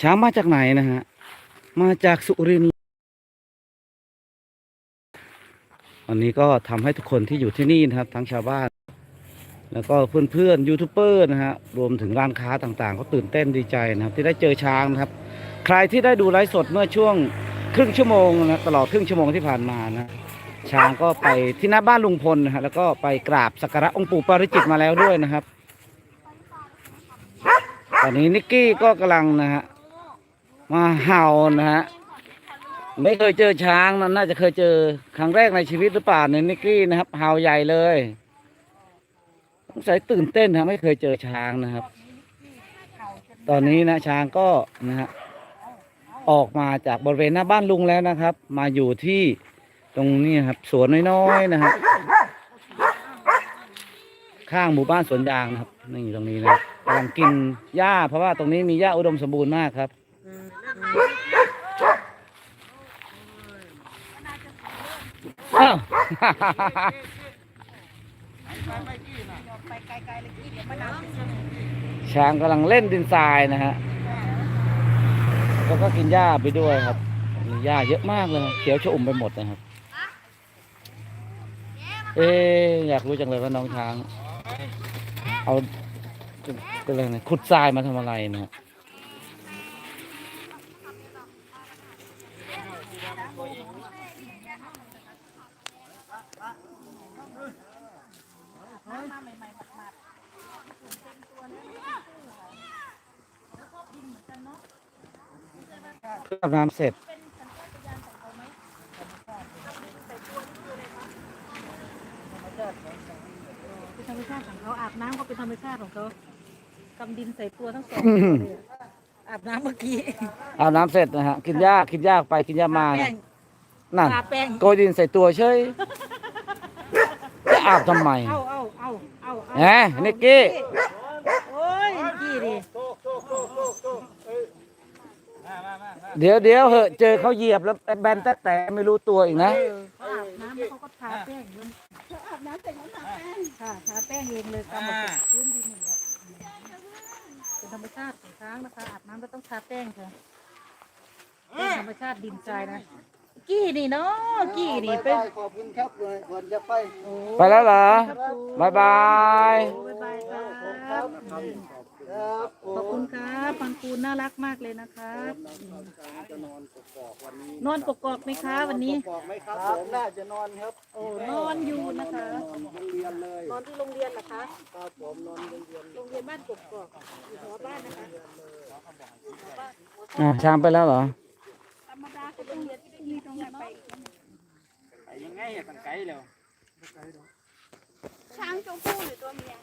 ช้างมาจากไหนนะฮะ มาจากสุรินทร์วันนี้ก็ทำให้ทุกคนที่อยู่ที่นี่นะครับ ทั้งชาวบ้าน แล้วก็เพื่อนๆยูทูบเบอร์นะฮะรวมถึงร้านค้าต่างๆ ก็ตื่นเต้นดีใจนะครับ ที่ได้เจอช้างนะครับ ใครที่ได้ดูไลฟ์สดเมื่อช่วงครึ่งชั่วโมงนะตลอดครึ่งชั่วโมงที่ผ่านมานะช้างก็ไปที่หน้าบ้านลุงพลนะฮะแล้วก็ไปกราบสักการะองค์ปู่ปาริจิตมาแล้วด้วยนะครับ ตอนนี้นิกกี้ก็กำลังนะฮะ มาเห่านะฮะไม่เคยเจอช้างนะน่าจะเคยเจอครั้งแรกในชีวิตหรือเปล่าเนี่ยนิกกี้นะครับเห่าใหญ่เลยสงสัยตื่นเต้นนะไม่เคยเจอช้างนะครับ ตอนนี้นะช้างก็นะฮะออกมาจากบริเวณหน้าบ้านลุงแล้วนะครับ มาอยู่ที่ตรงนี้ครับ สวนน้อยๆนะฮะข้างหมู่บ้านสวนยางนะครับนี่ตรงนี้นะกำลังกินหญ้าเพราะว่าตรงนี้มีหญ้าอุดมสมบูรณ์มากครับ อ้าวช้างกำลังเล่นดินทรายนะฮะแล้วก็กินหญ้าไปด้วยครับมีหญ้าเยอะมากเลยเขียวชอุ่มไปหมดนะครับ เอ๊อยากรู้จังเลยว่าน้องช้าง เอาก็เลยนะขุดทรายมาทำอะไรนะ ฮะเพื่ออาบน้ำเสร็จเป็นธรรมชาติของเขาอาบน้ำก็เป็นธรรมชาติของเขากำดินใส่ตัวทั้งสองอืมเลยอาบน้ำเมื่อกี้อาบน้ำเสร็จนะฮะ กินหญ้ากินหญ้าไปกินหญ้ามาแป้นะงนั่น ทาแป้งโกยดินใส่ตัวเฉยจะ อาบทำไมเอาเอาเอาเอาแหมนิกกี้โอ้ยนิกกี้ดิเดี๋ยวเดี๋ยวเหอะเจอเขาเหยียบแล้วแบนแต่แต่ไม่รู้ตัวอีกนะเออเขาอาบน้ำแล้วเขาก็ทาแป้งเลยอาบน้ำเสร็จแล้วทาแป้งค่ะทาแป้งเองเลยกำหนดพื้นดินเงี้ยเป็นธรรมชาติของช้างนะคะอาบน้ำก็ต้องทาแป้งค่ะเป็นธรรมชาติดินทรายนะ กี้นี่เนาะกี้นี่เป็นขอบคุณครับเลยก่อนจะไปโอ้ไปแล้วเหรอครับครูบายบายโอ้บ๊ายบายครับ ครับขอบคุณครับฟังคูณน่ารักมากเลยนะครับจะนอนกอกวันนี้นอนกกอกไหมคะวันนี้ กอกไหมครับผมน่าจะนอนครับโอ้นอนอยู่นะคะโรงเรียนเลยนอนที่โรงเรียนเหรอคะครับผมนอนโรงเรียนโรงเรียนบ้านกกอกอยู่หัวบ้านนะคะอะช้างไปแล้วเหรอ ธรรมดาคือโรงเรียนที่ไม่มีตรงนั้นไป ไปยังไงอะกันไก่แล้ว ช้างตัวผู้หรือตัวเมีย